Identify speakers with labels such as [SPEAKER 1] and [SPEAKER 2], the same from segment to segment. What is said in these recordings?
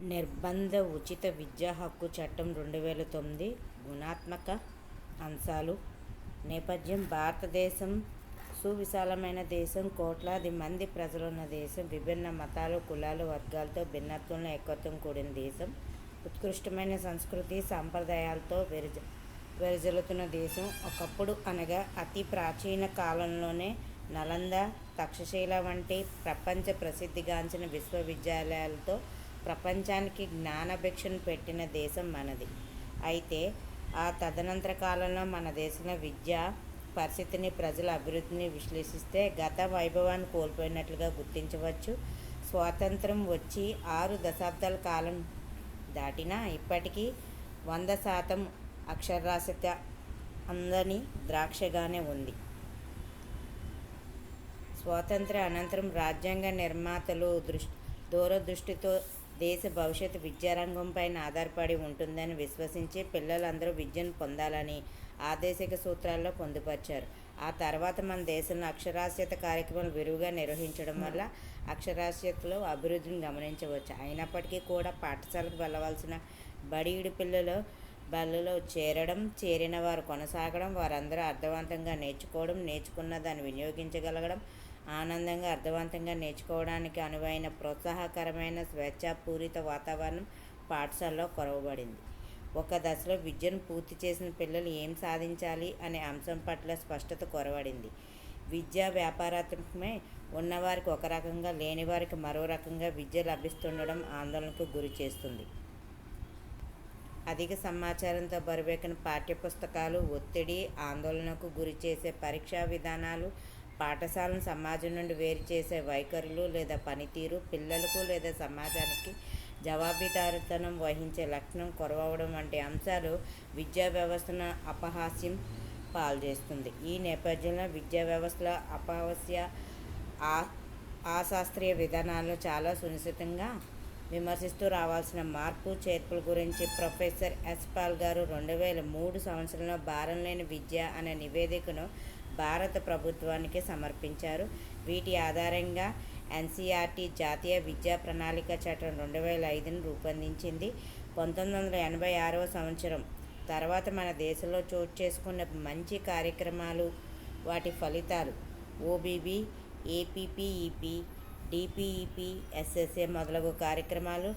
[SPEAKER 1] నిర్బంధ ఉచిత విద్యా హక్కు చట్టం రెండు వేల తొమ్మిది గుణాత్మక అంశాలు. నేపథ్యం భారతదేశం సువిశాలమైన దేశం కోట్లాది మంది ప్రజలున్న దేశం విభిన్న మతాలు కులాలు వర్గాలతో భిన్నత్వంలో ఏకత్వం కూడిన దేశం ఉత్కృష్టమైన సంస్కృతి సాంప్రదాయాలతో విరజ విరజిల్లుతున్న దేశం. ఒకప్పుడు అనగా అతి ప్రాచీన కాలంలోనే నలంద తక్షశిల వంటి ప్రపంచ ప్రసిద్ధిగాంచిన విశ్వవిద్యాలయాలతో ప్రపంచానికి జ్ఞానభిక్షను పెట్టిన దేశం మనది. అయితే ఆ తదనంతర కాలంలో మన దేశంలో విద్యా పరిస్థితిని ప్రజల అభివృద్ధిని విశ్లేషిస్తే గత వైభవాన్ని కోల్పోయినట్లుగా గుర్తించవచ్చు. స్వాతంత్రం వచ్చి ఆరు దశాబ్దాల కాలం దాటినా ఇప్పటికీ వంద శాతం అక్షరాస్యత అందని ద్రాక్షగానే ఉంది. స్వాతంత్ర అనంతరం రాజ్యాంగ నిర్మాతలు దృష్టి దూరదృష్టితో దేశ భవిష్యత్తు విద్యారంగంపైన ఆధారపడి ఉంటుందని విశ్వసించి పిల్లలందరూ విద్యను పొందాలని ఆదేశిక సూత్రాల్లో పొందుపరిచారు. ఆ తర్వాత మన దేశంలో అక్షరాస్యత కార్యక్రమాలు విరివిగా నిర్వహించడం వల్ల అక్షరాస్యతలో అభివృద్ధిని గమనించవచ్చు. అయినప్పటికీ కూడా పాఠశాలకు వెళ్ళవలసిన బడియుడి పిల్లలు బళ్ళలో చేరడం చేరిన వారు కొనసాగడం వారందరూ అర్థవంతంగా నేర్చుకోవడం నేర్చుకున్న దాన్ని వినియోగించగలగడం ఆనందంగా అర్థవంతంగా నేర్చుకోవడానికి అనువైన ప్రోత్సాహకరమైన స్వేచ్ఛాపూరిత వాతావరణం పాఠశాలలో కొరవబడింది. ఒక దశలో విద్యను పూర్తి చేసిన పిల్లలు ఏం సాధించాలి అనే అంశం పట్ల స్పష్టత కొరవడింది. విద్యా వ్యాపారాత్మకమే ఉన్నవారికి ఒక రకంగా లేని వారికి మరో రకంగా విద్య లభిస్తుండడం ఆందోళనకు గురి చేస్తుంది. అధిక సమాచారంతో బరువెక్కిన పాఠ్యపుస్తకాలు ఒత్తిడి ఆందోళనకు గురి చేసే పరీక్షా విధానాలు పాఠశాలను సమాజం నుండి వేరు చేసే వైఖరులు లేదా పనితీరు పిల్లలకు లేదా సమాజానికి జవాబుదారీతనం వహించే లక్షణం కొరవడం వంటి అంశాలు విద్యా వ్యవస్థను అపహాస్యం పాల్చేస్తుంది. ఈ నేపథ్యంలో విద్యా వ్యవస్థలో అపహాస్య ఆ అశాస్త్రీయ విధానాలను చాలా సునిశ్చితంగా విమర్శిస్తూ రావాల్సిన మార్పు చేర్పుల గురించి ప్రొఫెసర్ ఎస్పాల్ గారు రెండు వేల మూడు సంవత్సరంలో భారం లేని విద్య అనే నివేదికను భారత ప్రభుత్వానికి సమర్పించారు. వీటి ఆధారంగా ఎన్సీఆర్టీ జాతీయ విద్యా ప్రణాళిక చట్టం రెండు వేల ఐదును రూపొందించింది. పంతొమ్మిది వందల ఎనభై ఆరవ సంవత్సరం. తర్వాత మన దేశంలో చోటు చేసుకున్న మంచి కార్యక్రమాలు వాటి ఫలితాలు ఓబీబీ ఏపీపీఈపీ డిపిఈపి ఎస్ఎస్ఏ మొదలగు కార్యక్రమాలు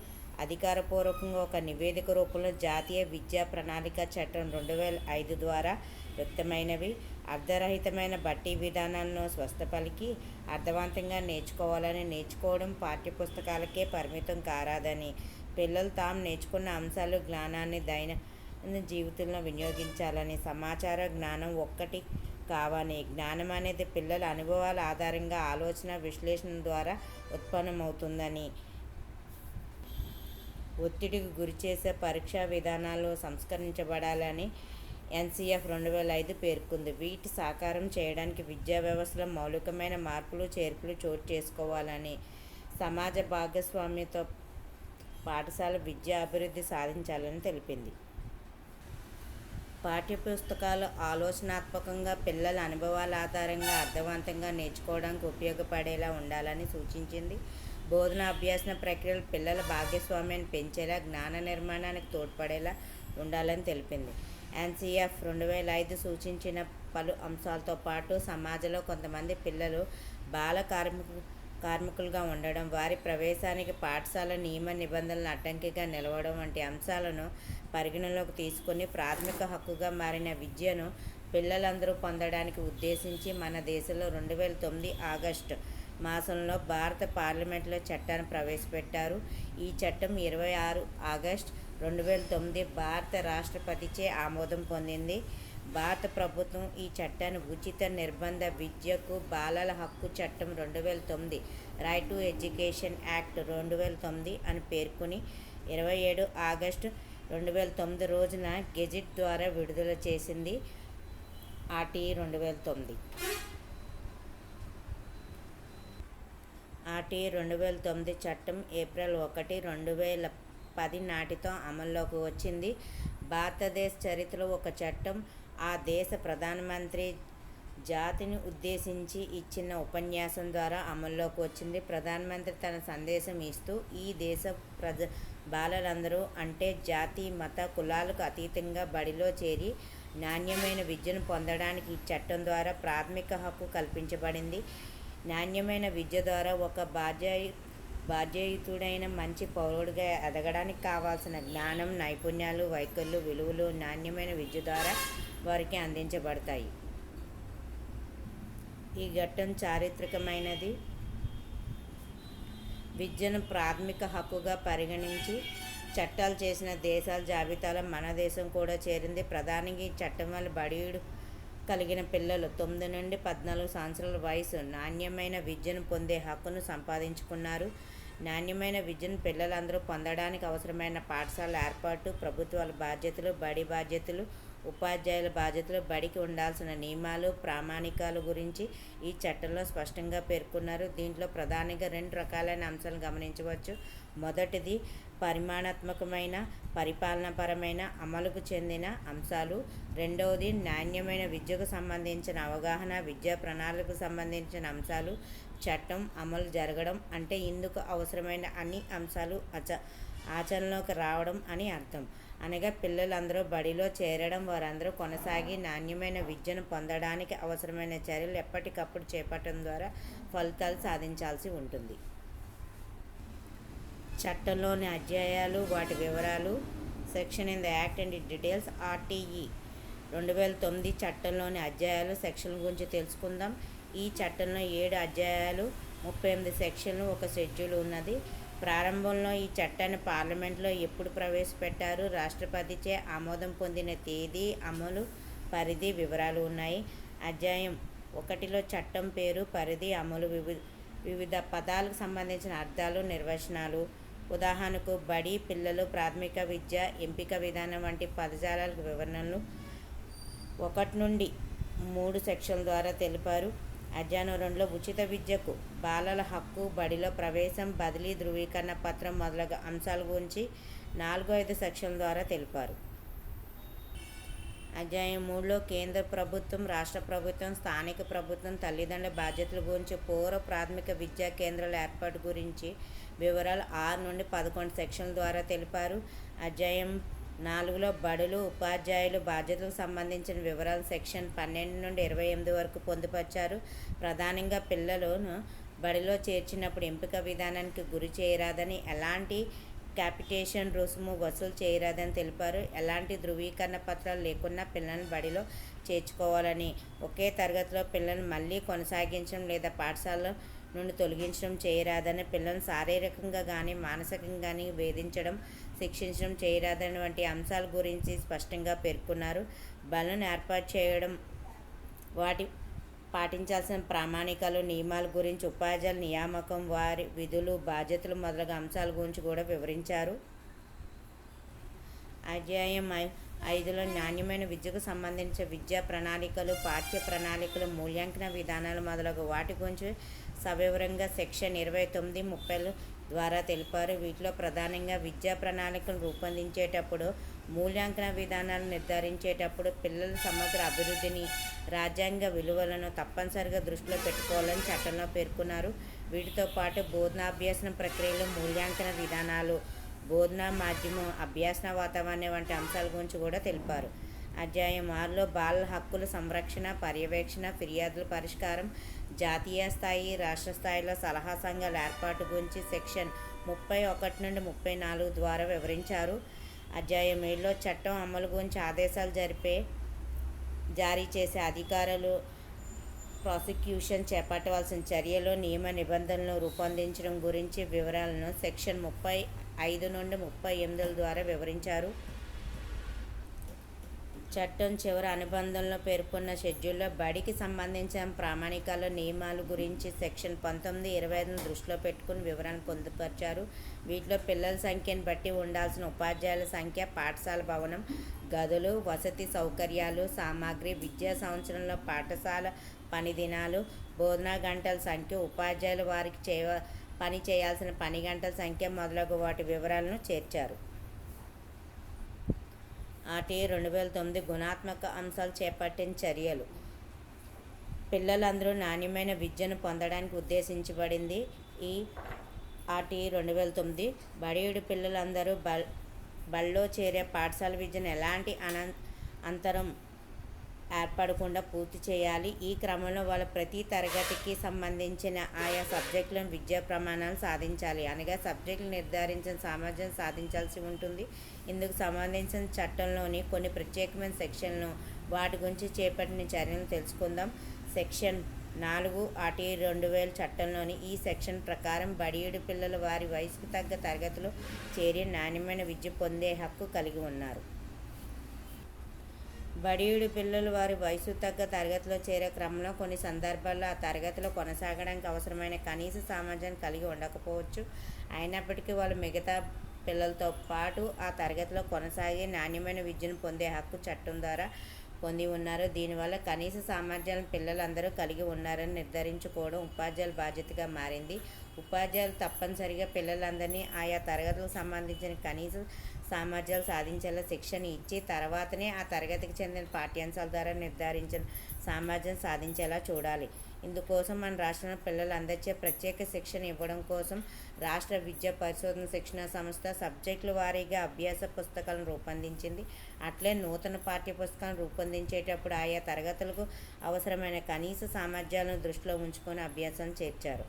[SPEAKER 1] అధికారపూర్వకంగా ఒక నివేదిక రూపంలో జాతీయ విద్యా ప్రణాళిక చట్టం రెండు వేల ఐదు ద్వారా వ్యక్తమైనవి. అర్ధరహితమైన బట్టి విధానాలను స్వస్థపలికి అర్థవంతంగా నేర్చుకోవాలని నేర్చుకోవడం పాఠ్యపుస్తకాలకే పరిమితం కారాదని. పిల్లలు తాము నేర్చుకున్న అంశాలు జ్ఞానాన్ని దైన జీవితంలో వినియోగించాలని సమాచార జ్ఞానం ఒక్కటి కావని. జ్ఞానం అనేది పిల్లల అనుభవాల ఆధారంగా ఆలోచన విశ్లేషణ ద్వారా ఉత్పన్నమవుతుందని. ఒత్తిడికి గురిచేసే పరీక్షా విధానాలు సంస్కరించబడాలని ఎన్సీఎఫ్ రెండు వేల ఐదు పేర్కొంది. వీటి సాకారం చేయడానికి విద్యా వ్యవస్థలో మౌలికమైన మార్పులు చేర్పులు చోటు చేసుకోవాలని సమాజ భాగస్వామ్యతో పాఠశాల విద్యా అభివృద్ధి సాధించాలని తెలిపింది. పాఠ్యపుస్తకాలు ఆలోచనాత్మకంగా పిల్లల అనుభవాల ఆధారంగా అర్థవంతంగా నేర్చుకోవడానికి ఉపయోగపడేలా ఉండాలని సూచించింది. బోధన అభ్యాసన ప్రక్రియలు పిల్లల భాగస్వామ్యాన్ని పెంచేలా జ్ఞాన నిర్మాణానికి తోడ్పడేలా ఉండాలని తెలిపింది. ఎన్సీఎఫ్ రెండు వేల ఐదు సూచించిన పలు అంశాలతో పాటు సమాజంలో కొంతమంది పిల్లలు బాల కార్మికు కార్మికులుగా ఉండడం వారి ప్రవేశానికి పాఠశాల నియమ నిబంధనలను అడ్డంకిగా నిలవడం వంటి అంశాలను పరిగణలోకి తీసుకుని ప్రాథమిక హక్కుగా మారిన విద్యను పిల్లలందరూ పొందడానికి ఉద్దేశించి మన దేశంలో రెండు వేల తొమ్మిది ఆగస్టు మాసంలో భారత పార్లమెంట్లో చట్టాన్ని ప్రవేశపెట్టారు. ఈ చట్టం ఇరవై ఆరు ఆగస్ట్ రెండు వేల తొమ్మిది భారత రాష్ట్రపతిచే ఆమోదం పొందింది. భారత ప్రభుత్వం ఈ చట్టాన్ని ఉచిత నిర్బంధ విద్యకు బాలల హక్కు చట్టం రెండు వేల తొమ్మిది రైట్ టు ఎడ్యుకేషన్ యాక్ట్ రెండు వేల తొమ్మిది అని పేర్కొని ఇరవై ఏడు ఆగస్టు రెండు వేల తొమ్మిది రోజున గెజిట్ ద్వారా విడుదల చేసింది ఆర్టీఈ రెండు వేల తొమ్మిది ఆర్టీఈ రెండు వేల తొమ్మిది చట్టం ఏప్రిల్ ఒకటి రెండు వేల పది నాటితో అమల్లోకి వచ్చింది. భారతదేశ చరిత్రలో ఒక చట్టం ఆ దేశ ప్రధానమంత్రి జాతిని ఉద్దేశించి ఇచ్చిన ఉపన్యాసం ద్వారా అమల్లోకి వచ్చింది. ప్రధానమంత్రి తన సందేశం ఇస్తూ ఈ దేశ ప్రజ బాలలందరూ అంటే జాతి మత కులాలకు అతీతంగా బడిలో చేరి నాణ్యమైన విద్యను పొందడానికి ఈ చట్టం ద్వారా ప్రాథమిక హక్కు కల్పించబడింది. నాణ్యమైన విద్య ద్వారా ఒక బాధ్యాయు బాధ్యయుతుడైన మంచి పౌరుడిగా ఎదగడానికి కావాల్సిన జ్ఞానం నైపుణ్యాలు వైఖరులు విలువలు నాణ్యమైన విద్య ద్వారా వారికి అందించబడతాయి. ఈ ఘట్టం చారిత్రకమైనది. విద్యను ప్రాథమిక హక్కుగా పరిగణించి చట్టాలు చేసిన దేశాల జాబితాలో మన దేశం కూడా చేరింది. ప్రధానంగా ఈ చట్టం వల్ల బడియుడు కలిగిన పిల్లలు తొమ్మిది నుండి పద్నాలుగు సంవత్సరాల వయసు నాణ్యమైన విద్యను పొందే హక్కును సంపాదించుకున్నారు. నాణ్యమైన విద్యను పిల్లలందరూ పొందడానికి అవసరమైన పాఠశాల ఏర్పాటు ప్రభుత్వాల బాధ్యతలు బడి బాధ్యతలు ఉపాధ్యాయుల బాధ్యతలు బడికి ఉండాల్సిన నియమాలు ప్రామాణికాలు గురించి ఈ చట్టంలో స్పష్టంగా పేర్కొన్నారు. దీంట్లో ప్రధానంగా రెండు రకాలైన అంశాలు గమనించవచ్చు. మొదటిది పరిమాణాత్మకమైన పరిపాలనపరమైన అమలుకు చెందిన అంశాలు. రెండవది నాణ్యమైన విద్యకు సంబంధించిన అవగాహన విద్యా ప్రణాళికకు సంబంధించిన అంశాలు. చట్టం అమలు జరగడం అంటే ఇందుకు అవసరమైన అన్ని అంశాలు అచ ఆచరణలోకి రావడం అని అర్థం. అనగా పిల్లలందరూ బడిలో చేరడం వారందరూ కొనసాగి నాణ్యమైన విద్యను పొందడానికి అవసరమైన చర్యలు ఎప్పటికప్పుడు చేపట్టడం ద్వారా ఫలితాలు సాధించాల్సి ఉంటుంది. చట్టంలోని అధ్యాయాలు వాటి వివరాలు section in the act and details RTE రెండు వేల తొమ్మిది చట్టంలోని అధ్యాయాలు సెక్షన్ గురించి తెలుసుకుందాం. ఈ చట్టంలో ఏడు అధ్యాయాలు ముప్పై ఎనిమిది సెక్షన్లు ఒక షెడ్యూల్ ఉన్నది. ప్రారంభంలో ఈ చట్టాన్ని పార్లమెంట్లో ఎప్పుడు ప్రవేశపెట్టారు? రాష్ట్రపతిచే ఆమోదం పొందిన తేదీ అమలు పరిధి వివరాలు ఉన్నాయి. అధ్యాయం ఒకటిలో చట్టం పేరు పరిధి అమలు వివి వివిధ పదాలకు సంబంధించిన అర్థాలు నిర్వచనాలు. ఉదాహరణకు బడి పిల్లలు ప్రాథమిక విద్య ఎంపిక విధానం వంటి పదజాలాలకు వివరణలు ఒకటి నుండి మూడు సెక్షన్ల ద్వారా తెలిపారు. మధ్యాహ్నం రెండులో ఉచిత విద్యకు బాలల హక్కు బడిలో ప్రవేశం బదిలీ ధృవీకరణ పత్రం మొదలగు అంశాల గురించి నాలుగు ఐదు సెక్షన్ల ద్వారా తెలిపారు. అధ్యాయం మూడులో కేంద్ర ప్రభుత్వం రాష్ట్ర ప్రభుత్వం స్థానిక ప్రభుత్వం తల్లిదండ్రుల బాధ్యతల గురించి పూర్వ ప్రాథమిక విద్యా కేంద్రాల ఏర్పాటు గురించి వివరాలు ఆరు నుండి పదకొండు సెక్షన్ల ద్వారా తెలిపారు. అధ్యాయం నాలుగులో బడులు ఉపాధ్యాయులు బాధ్యతలకు సంబంధించిన వివరాలు సెక్షన్ పన్నెండు నుండి ఇరవై ఎనిమిది వరకు పొందుపరిచారు. ప్రధానంగా పిల్లలను బడిలో చేర్చినప్పుడు ఎంపిక విధానానికి గురి చేయరాదని ఎలాంటి క్యాపిటేషన్ రుసుము వసూలు చేయరాదని తెలిపారు. ఎలాంటి ధృవీకరణ పత్రాలు లేకుండా పిల్లలను బడిలో చేర్చుకోవాలని ఒకే తరగతిలో పిల్లలను మళ్ళీ కొనసాగించడం లేదా పాఠశాల నుండి తొలగించడం చేయరాదని పిల్లలను శారీరకంగా కానీ మానసికంగా కానీ వేధించడం శిక్షించడం చేయరాదని వంటి అంశాల గురించి స్పష్టంగా పేర్కొన్నారు. బలను ఏర్పాటు చేయడం వాటి పాటించాల్సిన ప్రామాణికాలు నియమాల గురించి ఉపాధ్యాయుల నియామకం వారి విధులు బాధ్యతలు మొదలగు అంశాల గురించి కూడా వివరించారు. అధ్యాయం ఐ ఐదులో నాణ్యమైన విద్యకు సంబంధించిన విద్యా ప్రణాళికలు పాఠ్య ప్రణాళికలు మూల్యాంకన విధానాలు మొదలగు వాటి గురించి సవివరంగా సెక్షన్ ఇరవై తొమ్మిది ముప్పై ద్వారా తెలిపారు. వీటిలో ప్రధానంగా విద్యా ప్రణాళికలు రూపొందించేటప్పుడు మూల్యాంకన విధానాలు నిర్ధారించేటప్పుడు పిల్లల సమగ్ర అభివృద్ధిని రాజ్యాంగ విలువలను తప్పనిసరిగా దృష్టిలో పెట్టుకోవాలని చట్టంలో పేర్కొన్నారు. వీటితో పాటు బోధనాభ్యాసన ప్రక్రియలు మూల్యాంకన విధానాలు బోధనా మాధ్యమం అభ్యాసన వాతావరణం వంటి అంశాల గురించి కూడా తెలిపారు. అధ్యాయం ఆరులో బాలల హక్కుల సంరక్షణ పర్యవేక్షణ ఫిర్యాదుల పరిష్కారం జాతీయ స్థాయి రాష్ట్ర స్థాయిలో సలహా సంఘాల ఏర్పాటు గురించి సెక్షన్ ముప్పై ఒకటి నుండి ముప్పై నాలుగు ద్వారా వివరించారు. అధ్యాయం ఏడులో చట్టం అమలు గురించి ఆదేశాలు జరిపే జారీ చేసే అధికారులు ప్రాసిక్యూషన్ చేపట్టవలసిన చర్యలు నియమ నిబంధనలు రూపొందించడం గురించి వివరాలను సెక్షన్ ముప్పై ఐదు నుండి ముప్పై ఎనిమిదిల ద్వారా వివరించారు. చట్టం చివరి అనుబంధంలో పేర్కొన్న షెడ్యూల్లో బడికి సంబంధించిన ప్రామాణికాల నియమాలు గురించి సెక్షన్ పంతొమ్మిది ఇరవై ఐదును దృష్టిలో పెట్టుకుని వివరణ పొందుపరిచారు. వీటిలో పిల్లల సంఖ్యను బట్టి ఉండాల్సిన ఉపాధ్యాయుల సంఖ్య పాఠశాల భవనం గదులు వసతి సౌకర్యాలు సామాగ్రి విద్యా సంవత్సరంలో పాఠశాల పని దినాలు బోధనా గంటల సంఖ్య ఉపాధ్యాయులు వారికి చేయ పని చేయాల్సిన పని గంటల సంఖ్య మొదలగు వాటి వివరాలను చేర్చారు. ఆర్టీ రెండు వేల తొమ్మిది గుణాత్మక అంశాలు చేపట్టిన చర్యలు. పిల్లలందరూ నాణ్యమైన విద్యను పొందడానికి ఉద్దేశించబడింది. ఈ ఆర్టీ రెండు వేల తొమ్మిది బడియుడి పిల్లలందరూ బల్ బళ్ళో చేరే పాఠశాల విద్యను ఎలాంటి అన అంతరం ఏర్పడకుండా పూర్తి చేయాలి. ఈ క్రమంలో వాళ్ళ ప్రతి తరగతికి సంబంధించిన ఆయా సబ్జెక్టులను విద్యా ప్రమాణాలు సాధించాలి. అనగా సబ్జెక్టులు నిర్ధారించిన సామర్థ్యం సాధించాల్సి ఉంటుంది. ఇందుకు సంబంధించిన చట్టంలోని కొన్ని ప్రత్యేకమైన సెక్షన్లను వాటి గురించి చేపట్టిన చర్యలను తెలుసుకుందాం. సెక్షన్ నాలుగు ఆటి రెండు వేల చట్టంలోని ఈ సెక్షన్ ప్రకారం బడియుడు పిల్లలు వారి వయసుకు తగ్గ తరగతిలో చేరి నాణ్యమైన విద్య పొందే హక్కు కలిగి ఉన్నారు. బడియుడు పిల్లలు వారి వయసు తగ్గ తరగతిలో చేరే క్రమంలో కొన్ని సందర్భాల్లో ఆ తరగతిలో కొనసాగడానికి అవసరమైన కనీస సామర్థ్యాన్ని కలిగి ఉండకపోవచ్చు. అయినప్పటికీ వాళ్ళు మిగతా పిల్లలతో పాటు ఆ తరగతిలో కొనసాగి నాణ్యమైన విద్యను పొందే హక్కు చట్టం ద్వారా పొంది ఉన్నారు. దీనివల్ల కనీస సామర్థ్యాలను పిల్లలందరూ కలిగి ఉన్నారని నిర్ధారించుకోవడం ఉపాధ్యాయుల బాధ్యతగా మారింది. ఉపాధ్యాయులు తప్పనిసరిగా పిల్లలందరినీ ఆయా తరగతులకు సంబంధించిన కనీస సామర్థ్యాలు సాధించేలా శిక్షణ ఇచ్చి తర్వాతనే ఆ తరగతికి చెందిన పాఠ్యాంశాల ద్వారా నిర్ధారించిన సామర్థ్యం సాధించేలా చూడాలి. ఇందుకోసం మన రాష్ట్రంలో పిల్లలందరిచే ప్రత్యేక శిక్షణ ఇవ్వడం కోసం రాష్ట్ర విద్యా పరిశోధన శిక్షణ సంస్థ సబ్జెక్టుల వారీగా అభ్యాస పుస్తకాలను రూపొందించింది. అట్లే నూతన పాఠ్య పుస్తకాలను రూపొందించేటప్పుడు ఆయా తరగతులకు అవసరమైన కనీస సామర్థ్యాలను దృష్టిలో ఉంచుకొని అభ్యాసం చేర్చారు.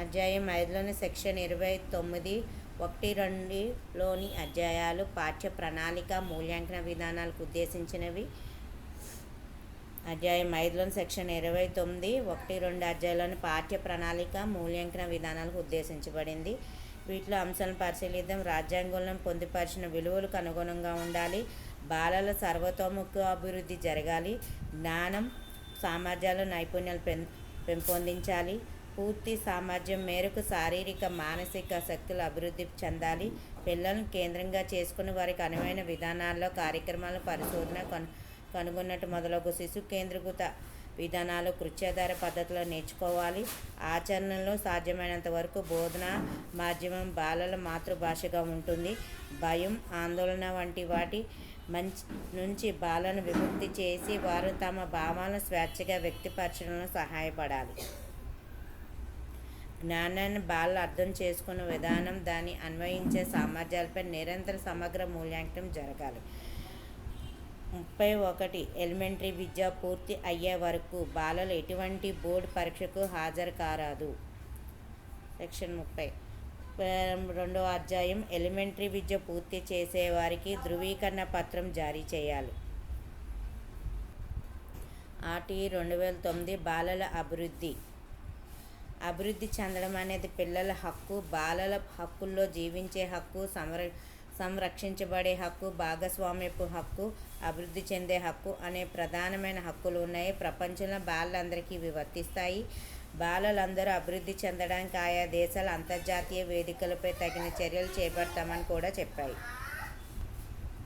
[SPEAKER 1] అధ్యాయం ఐదులోని సెక్షన్ ఇరవై తొమ్మిది ఒకటి రెండులోని అధ్యాయాలు పాఠ్య ప్రణాళిక మూల్యాంకన విధానాలకు ఉద్దేశించినవి. అధ్యాయం ఐదులోని సెక్షన్ ఇరవై తొమ్మిది ఒకటి రెండు అధ్యాయంలోని పాఠ్య ప్రణాళిక మూల్యాంకన విధానాలకు ఉద్దేశించబడింది. వీటిలో అంశాలను పరిశీలిద్దాం. రాజ్యాంగంలో పొందుపరిచిన విలువలకు అనుగుణంగా ఉండాలి. బాలల సర్వతోముఖ అభివృద్ధి జరగాలి. జ్ఞానం సామర్థ్యాలు నైపుణ్యాలు పెం పెంపొందించాలి. పూర్తి సామర్థ్యం మేరకు శారీరక మానసిక శక్తులు అభివృద్ధి చెందాలి. పిల్లలను కేంద్రంగా చేసుకుని వారికి అనువైన విధానాల్లో కార్యక్రమాలు పరిశోధన కను కనుగొన్నట్టు మొదలగు శిశు కేంద్రీకృత విధానాలు కృత్యాధార పద్ధతిలో నేర్చుకోవాలి. ఆచరణలో సాధ్యమైనంత వరకు బోధన మాధ్యమం బాలల మాతృభాషగా ఉంటుంది. భయం ఆందోళన వంటి వాటి మంచి నుంచి బాలను విముక్తి చేసి వారు తమ భావాలను స్వేచ్ఛగా వ్యక్తిపరచడంలో సహాయపడాలి. జ్ఞానాన్ని బాలలు అర్థం చేసుకున్న విధానం దాన్ని అన్వయించే సామర్థ్యాలపై నిరంతర సమగ్ర మూల్యాంకనం జరగాలి. ముప్పై ఒకటి ఎలిమెంటరీ విద్య పూర్తి అయ్యే వరకు బాలలు ఎటువంటి బోర్డు పరీక్షకు హాజరు కారాదు. సెక్షన్ ముప్పై. రెండవ అధ్యాయం ఎలిమెంటరీ విద్య పూర్తి చేసే వారికి ధృవీకరణ పత్రం జారీ చేయాలి. ఆటి రెండు వేల తొమ్మిది బాలల అభివృద్ధి. అభివృద్ధి చెందడం అనేది పిల్లల హక్కు బాలల హక్కుల్లో జీవించే హక్కు సంర సంరక్షించబడే హక్కు భాగస్వామ్యపు హక్కు అభివృద్ధి చెందే హక్కు అనే ప్రధానమైన హక్కులు ఉన్నాయి. ప్రపంచంలో బాలలందరికీ ఇవి వర్తిస్తాయి. బాలలందరూ అభివృద్ధి చెందడానికి ఆయా దేశాల అంతర్జాతీయ వేదికలపై తగిన చర్యలు చేపడతామని కూడా చెప్పాయి.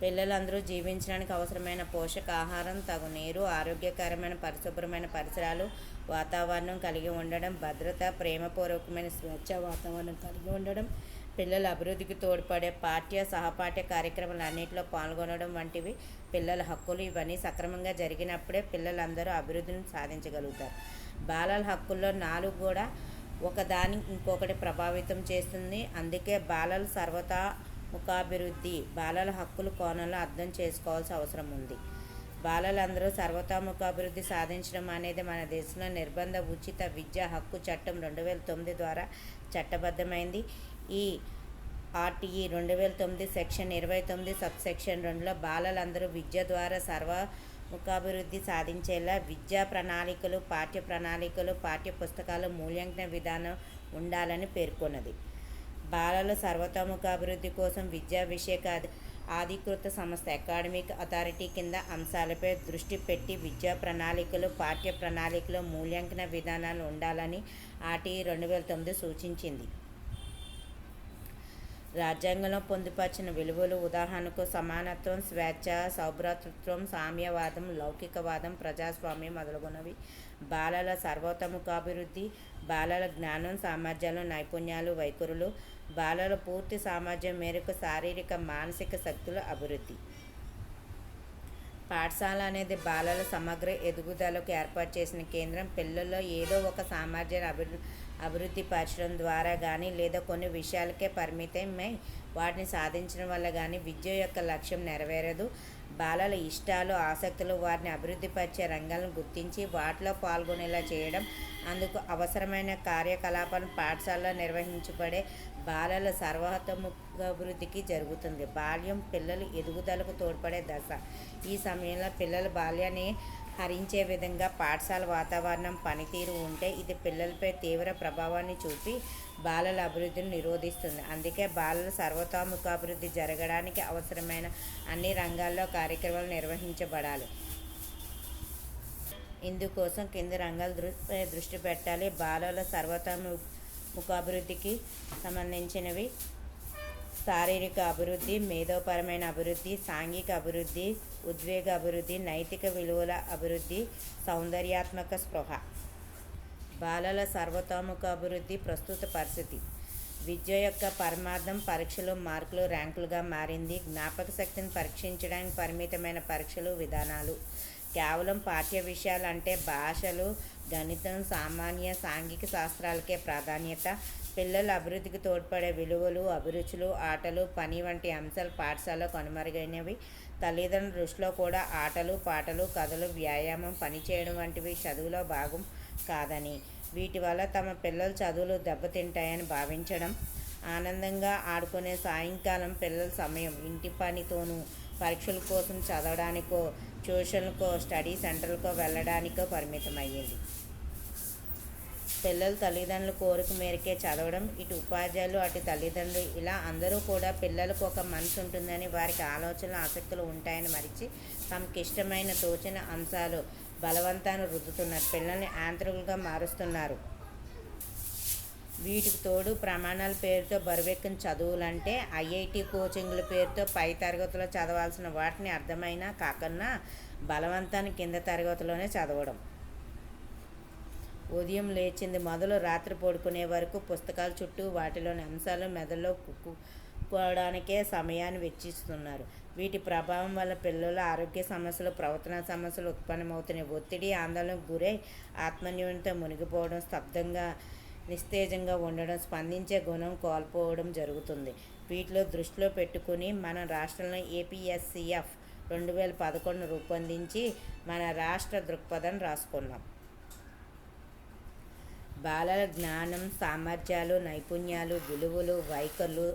[SPEAKER 1] పిల్లలందరూ జీవించడానికి అవసరమైన పోషకాహారం తగు నీరు ఆరోగ్యకరమైన పరిశుభ్రమైన పరిసరాలు వాతావరణం కలిగి ఉండడం భద్రత ప్రేమపూర్వకమైన స్వేచ్ఛ వాతావరణం కలిగి ఉండడం పిల్లల అభివృద్ధికి తోడ్పడే పాఠ్య సహపాఠ్య కార్యక్రమాలు అన్నింటిలో పాల్గొనడం వంటివి పిల్లల హక్కులు. ఇవన్నీ సక్రమంగా జరిగినప్పుడే పిల్లలందరూ అభివృద్ధిని సాధించగలుగుతారు. బాలల హక్కుల్లో నాలుగు కూడా ఒకదాని ఇంకొకటి ప్రభావితం చేస్తుంది. అందుకే బాలల సర్వతా ముఖాభివృద్ధి బాలల హక్కుల కోణంలో అర్థం చేసుకోవాల్సిన అవసరం ఉంది. బాలలందరూ సర్వతోముఖాభివృద్ధి సాధించడం అనేది మన దేశంలో నిర్బంధ ఉచిత విద్యా హక్కు చట్టం రెండు వేల తొమ్మిది ద్వారా చట్టబద్ధమైంది. ఈ ఆర్టీఈ రెండు వేల తొమ్మిది సెక్షన్ ఇరవై తొమ్మిది సబ్ సెక్షన్ రెండులో బాలలందరూ విద్య ద్వారా సర్వముఖాభివృద్ధి సాధించేలా విద్యా ప్రణాళికలు పాఠ్య ప్రణాళికలు పాఠ్య పుస్తకాలు మూల్యాంకన విధానం ఉండాలని పేర్కొన్నది. బాలల సర్వతోముఖాభివృద్ధి కోసం విద్యా విషయక ఆధీకృత సంస్థ అకాడమిక్ అథారిటీ కింద అంశాలపై దృష్టి పెట్టి విద్యా ప్రణాళికలు పాఠ్య ప్రణాళికలు మూల్యాంకన విధానాలు ఉండాలని ఆర్టీ రెండు వేల తొమ్మిది సూచించింది. రాజ్యాంగంలో పొందుపరిచిన విలువలు ఉదాహరణకు సమానత్వం స్వేచ్ఛ సౌభ్రాతృత్వం సామ్యవాదం లౌకికవాదం ప్రజాస్వామ్యం మొదలగునవి. బాలల సర్వతోముఖాభివృద్ధి బాలల జ్ఞానం సామర్థ్యాలు నైపుణ్యాలు వైఖరులు బాలల పూర్తి సామర్థ్యం మేరకు శారీరక మానసిక శక్తుల అభివృద్ధి. పాఠశాల అనేది బాలల సమగ్ర ఎదుగుదలకు ఏర్పాటు చేసిన కేంద్రం. పిల్లల్లో ఏదో ఒక సామర్థ్యాన్ని అభివృద్ధి అభివృద్ధి పరచడం ద్వారా కానీ లేదా కొన్ని విషయాలకే పరిమితమై వాటిని సాధించడం వల్ల కానీ విద్య యొక్క లక్ష్యం నెరవేరదు. బాలల ఇష్టాలు ఆసక్తులు వారిని అభివృద్ధిపరిచే రంగాలను గుర్తించి వాటిలో పాల్గొనేలా చేయడం అందుకు అవసరమైన కార్యకలాపాలను పాఠశాలలో నిర్వహించబడే బాలల సర్వతోముఖాభివృద్ధికి జరుగుతుంది. బాల్యం పిల్లలు ఎదుగుదలకు తోడ్పడే దశ. ఈ సమయంలో పిల్లల బాల్యాన్ని హరించే విధంగా పాఠశాల వాతావరణం పనితీరు ఉంటే ఇది పిల్లలపై తీవ్ర ప్రభావాన్ని చూపి బాలల అభివృద్ధిని నిరోధిస్తుంది. అందుకే బాలల సర్వతోముఖాభివృద్ధి జరగడానికి అవసరమైన అన్ని రంగాల్లో కార్యక్రమాలు నిర్వహించబడాలి. ఇందుకోసం కింది రంగాల దృష్టి దృష్టి పెట్టాలి. బాలల సర్వతోముఖాభివృద్ధికి సంబంధించినవి శారీరక అభివృద్ధి మేధోపరమైన అభివృద్ధి సాంఘిక అభివృద్ధి ఉద్వేగ అభివృద్ధి నైతిక విలువల అభివృద్ధి సౌందర్యాత్మక స్పృహ. బాలల సర్వతోముఖ అభివృద్ధి ప్రస్తుత పరిస్థితి. విద్య యొక్క పరమార్థం పరీక్షలు మార్కులు ర్యాంకులుగా మారింది. జ్ఞాపక శక్తిని పరీక్షించడానికి పరిమితమైన పరీక్షలు విధానాలు. కేవలం పాఠ్య విషయాలు అంటే భాషలు గణితం సామాన్య సాంఘిక శాస్త్రాలకే ప్రాధాన్యత. పిల్లల అభివృద్ధికి తోడ్పడే విలువలు అభిరుచులు ఆటలు పని వంటి అంశాలు పాఠశాలలో కనుమరుగైనవి. తల్లిదండ్రుల దృష్టిలో కూడా ఆటలు పాటలు కథలు వ్యాయామం పని చేయడం వంటివి చదువులో భాగం కాదని. వీటి వల్ల తమ పిల్లల చదువులు దెబ్బతింటాయని భావించడం. ఆనందంగా ఆడుకునే సాయంకాలం పిల్లల సమయం ఇంటి పనితోనూ పరీక్షల కోసం చదవడానికో ట్యూషన్కో స్టడీ సెంటర్లకో వెళ్ళడానికో పరిమితమయ్యింది. పిల్లలు తల్లిదండ్రుల కోరిక మేరకే చదవడం ఇటు ఉపాధ్యాయులు అటు తల్లిదండ్రులు. ఇలా అందరూ కూడా పిల్లలకు ఒక మనసు ఉంటుందని వారికి ఆలోచనలు ఆసక్తులు ఉంటాయని మరిచి తమకి ఇష్టమైన తోచిన అంశాలు బలవంతాన్ని రుద్దుతున్నారు. పిల్లల్ని యాంత్రికులుగా మారుస్తున్నారు. వీటికి తోడు ప్రమాణాల పేరుతో బరువెక్కిన చదువులంటే ఐఐటి కోచింగ్ల పేరుతో పై తరగతిలో చదవాల్సిన వాటిని అర్థమైనా కాకుండా బలవంతాన్ని కింద తరగతిలోనే చదవడం. ఉదయం లేచింది. మొదలు రాత్రి పడుకునే వరకు పుస్తకాల చుట్టూ వాటిలోని అంశాలు మెదడులో కుక్కుకోవడానికే సమయాన్ని వెచ్చిస్తున్నారు. వీటి ప్రభావం వల్ల పిల్లల ఆరోగ్య సమస్యలు ప్రవర్తన సమస్యలు ఉత్పన్నమవుతున్నాయి. ఒత్తిడి ఆందోళనకు గురై ఆత్మన్యూనత మునిగిపోవడం స్తబ్దంగా నిస్తేజంగా ఉండడం స్పందించే గుణం కోల్పోవడం జరుగుతుంది. వీటిలో దృష్టిలో పెట్టుకుని మన రాష్ట్రంలో ఏపీఎస్సిఎఫ్ రెండు వేల పదకొండు రూపొందించి మన రాష్ట్ర దృక్పథం రాసుకున్నాం. బాలల జ్ఞానం సామర్థ్యాలు నైపుణ్యాలు విలువలు వైఖరులు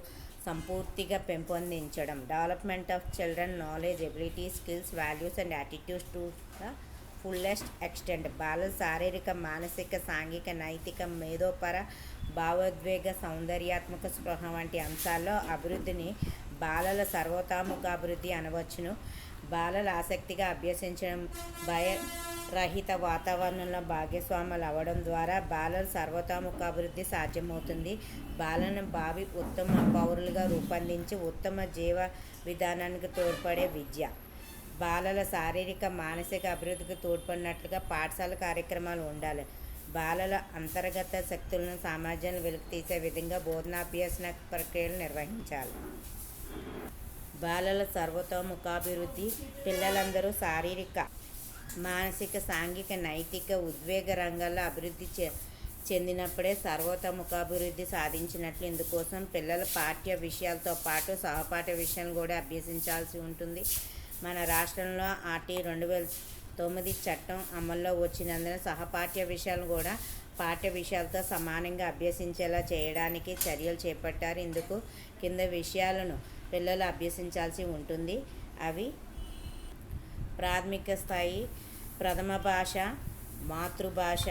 [SPEAKER 1] సంపూర్తిగా పెంపొందించడం. Development of children knowledge ability skills values and attitudes to the fullest extent. బాలల శారీరక మానసిక సాంఘిక నైతిక మేధోపర భావోద్వేగ సౌందర్యాత్మక స్పృహ వంటి అంశాల్లో అభివృద్ధిని బాలల సర్వతోముఖాభివృద్ధి అనవచ్చును. బాలలు ఆసక్తిగా అభ్యసించడం భయరహిత వాతావరణంలో భాగస్వాములు అవ్వడం ద్వారా బాలల సర్వతోముఖాభివృద్ధి సాధ్యమవుతుంది. బాలను భావి ఉత్తమ పౌరులుగా రూపొందించి ఉత్తమ జీవ విధానానికి తోడ్పడే విద్య. బాలల శారీరక మానసిక అభివృద్ధికి తోడ్పడినట్లుగా పాఠశాల కార్యక్రమాలు ఉండాలి. బాలల అంతర్గత శక్తులను సామర్థ్యాలను వెలికితీసే విధంగా బోధనాభ్యసన ప్రక్రియలు నిర్వహించాలి. బాలల సర్వతోముఖాభివృద్ధి పిల్లలందరూ శారీరక మానసిక సాంఘిక నైతిక ఉద్వేగ రంగాల్లో అభివృద్ధి చె చెందినప్పుడే సర్వతోముఖాభివృద్ధి సాధించినట్లు ఇందుకోసం పిల్లల పాఠ్య విషయాలతో పాటు సహపాఠ్య విషయాలు కూడా అభ్యసించాల్సి ఉంటుంది. మన రాష్ట్రంలో ఆర్టీ రెండు వేల తొమ్మిది చట్టం అమల్లో వచ్చినందున సహపాఠ్య విషయాలు కూడా పాఠ్య విషయాలతో సమానంగా అభ్యసించేలా చేయడానికి చర్యలు చేపట్టారు. ఇందుకు కింద విషయాలను పిల్లలు అభ్యసించాల్సి ఉంటుంది. అవి ప్రాథమిక స్థాయి ప్రథమ భాష మాతృభాష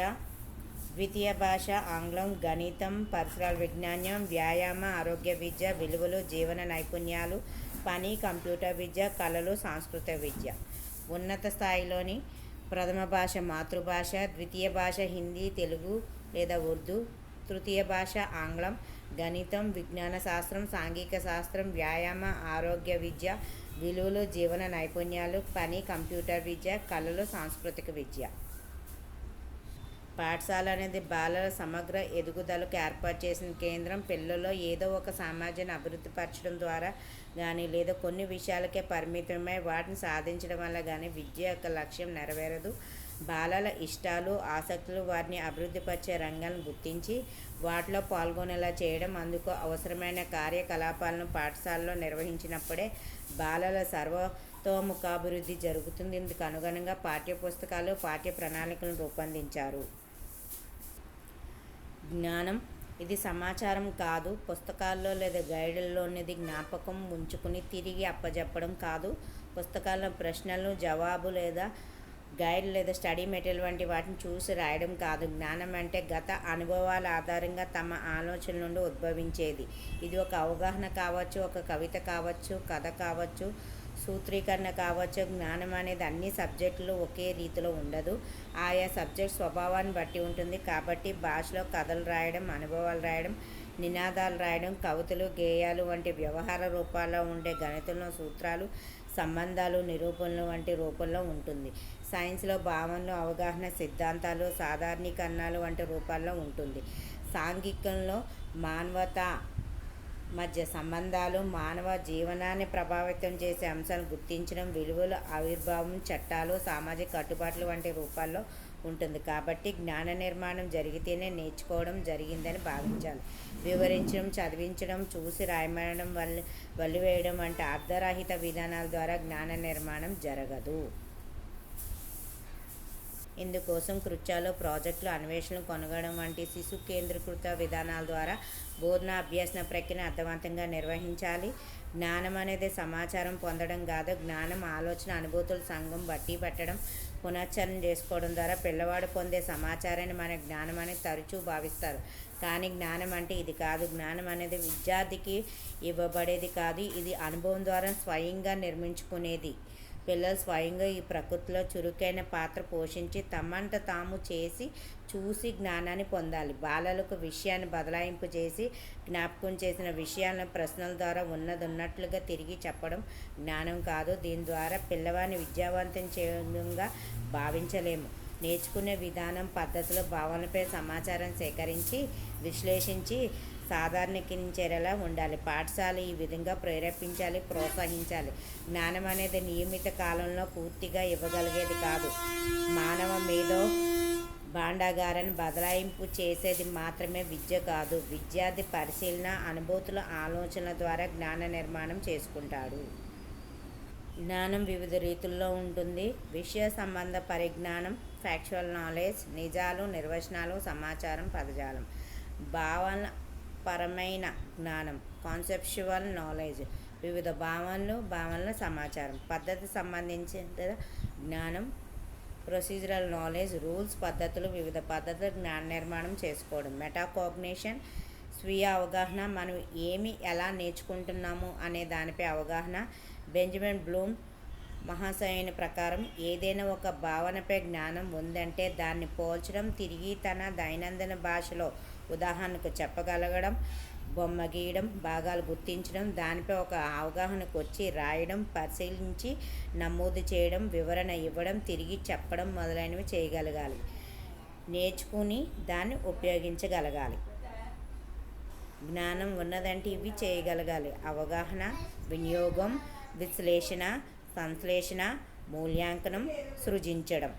[SPEAKER 1] ద్వితీయ భాష ఆంగ్లం గణితం పరిసరాల విజ్ఞానం వ్యాయామ ఆరోగ్య విద్య విలువలు జీవన నైపుణ్యాలు పని కంప్యూటర్ విద్య కళలు సాంస్కృతిక విద్య. ఉన్నత స్థాయిలోని ప్రథమ భాష మాతృభాష ద్వితీయ భాష హిందీ తెలుగు లేదా ఉర్దూ తృతీయ భాష ఆంగ్లం గణితం విజ్ఞాన శాస్త్రం సాంఘిక శాస్త్రం వ్యాయామ ఆరోగ్య విద్య విలువలు జీవన నైపుణ్యాలు పని కంప్యూటర్ విద్య కళలు సాంస్కృతిక విద్య. పాఠశాల అనేది బాలల సమగ్ర ఎదుగుదలకు ఏర్పాటు చేసిన కేంద్రం. పిల్లల్లో ఏదో ఒక సామాజాన్ని అభివృద్ధి పరచడం ద్వారా కానీ లేదా కొన్ని విషయాలకే పరిమితమై వాటిని సాధించడం వల్ల కానీ విద్య యొక్క లక్ష్యం నెరవేరదు. బాలల ఇష్టాలు ఆసక్తులు వారిని అభివృద్ధిపరిచే రంగాలను గుర్తించి వాటిలో పాల్గొనేలా చేయడం అందుకు అవసరమైన కార్యకలాపాలను పాఠశాలలో నిర్వహించినప్పుడే బాలల సర్వతోముఖాభివృద్ధి జరుగుతుంది. ఇందుకు అనుగుణంగా పాఠ్యపుస్తకాలు పాఠ్య ప్రణాళికలను రూపొందించారు. జ్ఞానం ఇది సమాచారం కాదు. పుస్తకాల్లో లేదా గైడుల్లోనిది జ్ఞాపకం ఉంచుకుని తిరిగి అప్పజెప్పడం కాదు. పుస్తకాల్లో ప్రశ్నలు జవాబు లేదా గైడ్ లేదా స్టడీ మెటీరియల్ వంటి వాటిని చూసి రాయడం కాదు. జ్ఞానం అంటే గత అనుభవాల ఆధారంగా తమ ఆలోచన నుండి ఉద్భవించేది. ఇది ఒక అవగాహన కావచ్చు ఒక కవిత కావచ్చు కథ కావచ్చు సూత్రీకరణ కావచ్చు. జ్ఞానం అనేది అన్ని సబ్జెక్టులు ఒకే రీతిలో ఉండదు. ఆయా సబ్జెక్ట్ స్వభావాన్ని బట్టి ఉంటుంది. కాబట్టి భాషలో కథలు రాయడం అనుభవాలు రాయడం నినాదాలు రాయడం కవితలు గేయాలు వంటి వ్యవహార రూపాల్లో ఉండే గణితంలో సూత్రాలు సంబంధాలు నిరూపణలు వంటి రూపంలో ఉంటుంది. సైన్స్లో భావనలు అవగాహన సిద్ధాంతాలు సాధారణీకరణాలు వంటి రూపాల్లో ఉంటుంది. సాంఘికంలో మానవత మధ్య సంబంధాలు మానవ జీవనాన్ని ప్రభావితం చేసే అంశాలు గుర్తించడం విలువల ఆవిర్భావం చట్టాలు సామాజిక కట్టుబాట్లు వంటి రూపాల్లో ఉంటుంది. కాబట్టి జ్ఞాన నిర్మాణం జరిగితేనే నేర్చుకోవడం జరిగిందని భావించాలి వివరించడం చదివించడం చూసి రాయమనడం వల్ల వల్లివేయడం వంటి అర్ధరహిత విధానాల ద్వారా జ్ఞాన నిర్మాణం జరగదు. ఇందుకోసం కృత్యాలు ప్రాజెక్టులు అన్వేషణలు కొనగడం వంటి శిశు కేంద్రీకృత విధానాల ద్వారా బోధన అభ్యసన ప్రక్రియను అర్థవంతంగా నిర్వహించాలి. జ్ఞానం అనేది సమాచారం పొందడం కాదు జ్ఞానం ఆలోచన అనుభూతుల సంఘం బట్టి పట్టడం పునశ్చరణ చేసుకోవడం ద్వారా పిల్లవాడు పొందే సమాచారాన్ని మన జ్ఞానం అని తరచూ భావిస్తారు. కానీ జ్ఞానం అంటే ఇది కాదు. జ్ఞానం అనేది విద్యార్థికి ఇవ్వబడేది కాదు. ఇది అనుభవం ద్వారా స్వయంగా నిర్మించుకునేది. పిల్లలు స్వయంగా ఈ ప్రకృతిలో చురుకైన పాత్ర పోషించి తమంట తాము చేసి చూసి జ్ఞానాన్ని పొందాలి. బాలలకు విషయాన్ని బదలాయింపు చేసి జ్ఞాపకం చేసిన విషయాలను ప్రశ్నల ద్వారా ఉన్నదున్నట్లుగా తిరిగి చెప్పడం జ్ఞానం కాదు. దీని ద్వారా పిల్లవాడిని విద్యావంతం చేయడంగా భావించలేము. నేర్చుకునే విధానం పద్ధతులు భావనలపై సమాచారం సేకరించి విశ్లేషించి సాధారణీకరించేలా ఉండాలి. పాఠశాల ఈ విధంగా ప్రేరేపించాలి ప్రోత్సహించాలి. జ్ఞానం అనేది నియమిత కాలంలో పూర్తిగా ఇవ్వగలిగేది కాదు. మానవ మేధో భాండాగారాన్ని బదలాయింపు చేసేది మాత్రమే విద్య కాదు. విద్యార్థి పరిశీలన అనుభూతుల ఆలోచనల ద్వారా జ్ఞాన నిర్మాణం చేసుకుంటాడు. జ్ఞానం వివిధ రీతుల్లో ఉంటుంది. విషయ సంబంధ పరిజ్ఞానం ఫ్యాక్చువల్ నాలెడ్జ్ నిజాలు నిర్వచనాలు సమాచారం పదజాలం. భావన పరమైన జ్ఞానం కాన్సెప్చువల్ నాలెడ్జ్ వివిధ భావనలు భావనల సమాచారం. పద్ధతి సంబంధించిన జ్ఞానం ప్రొసీజరల్ నాలెడ్జ్ రూల్స్ పద్ధతులు వివిధ పద్ధతులు జ్ఞాన నిర్మాణం చేసుకోవడం. మెటాకాగ్నేషన్ స్వీయ అవగాహన మనం ఏమి ఎలా నేర్చుకుంటున్నాము అనే దానిపై అవగాహన. బెంజమిన్ బ్లూమ్ మహాశయుని ప్రకారం ఏదైనా ఒక భావనపై జ్ఞానం ఉందంటే దాన్ని పోల్చడం తిరిగి తన దైనందిన భాషలో ఉదాహరణకు చెప్పగలగడం బొమ్మ గీయడం భాగాలు గుర్తించడం దానిపై ఒక అవగాహనకు వచ్చి రాయడం పరిశీలించి నమోదు చేయడం వివరణ ఇవ్వడం తిరిగి చెప్పడం మొదలైనవి చేయగలగాలి. నేర్చుకుని దాన్ని ఉపయోగించగలగాలి. జ్ఞానం ఉన్నదంటే ఇవి చేయగలగాలి. అవగాహన వినియోగం విశ్లేషణ సంశ్లేషణ మూల్యాంకనం సృజించడం.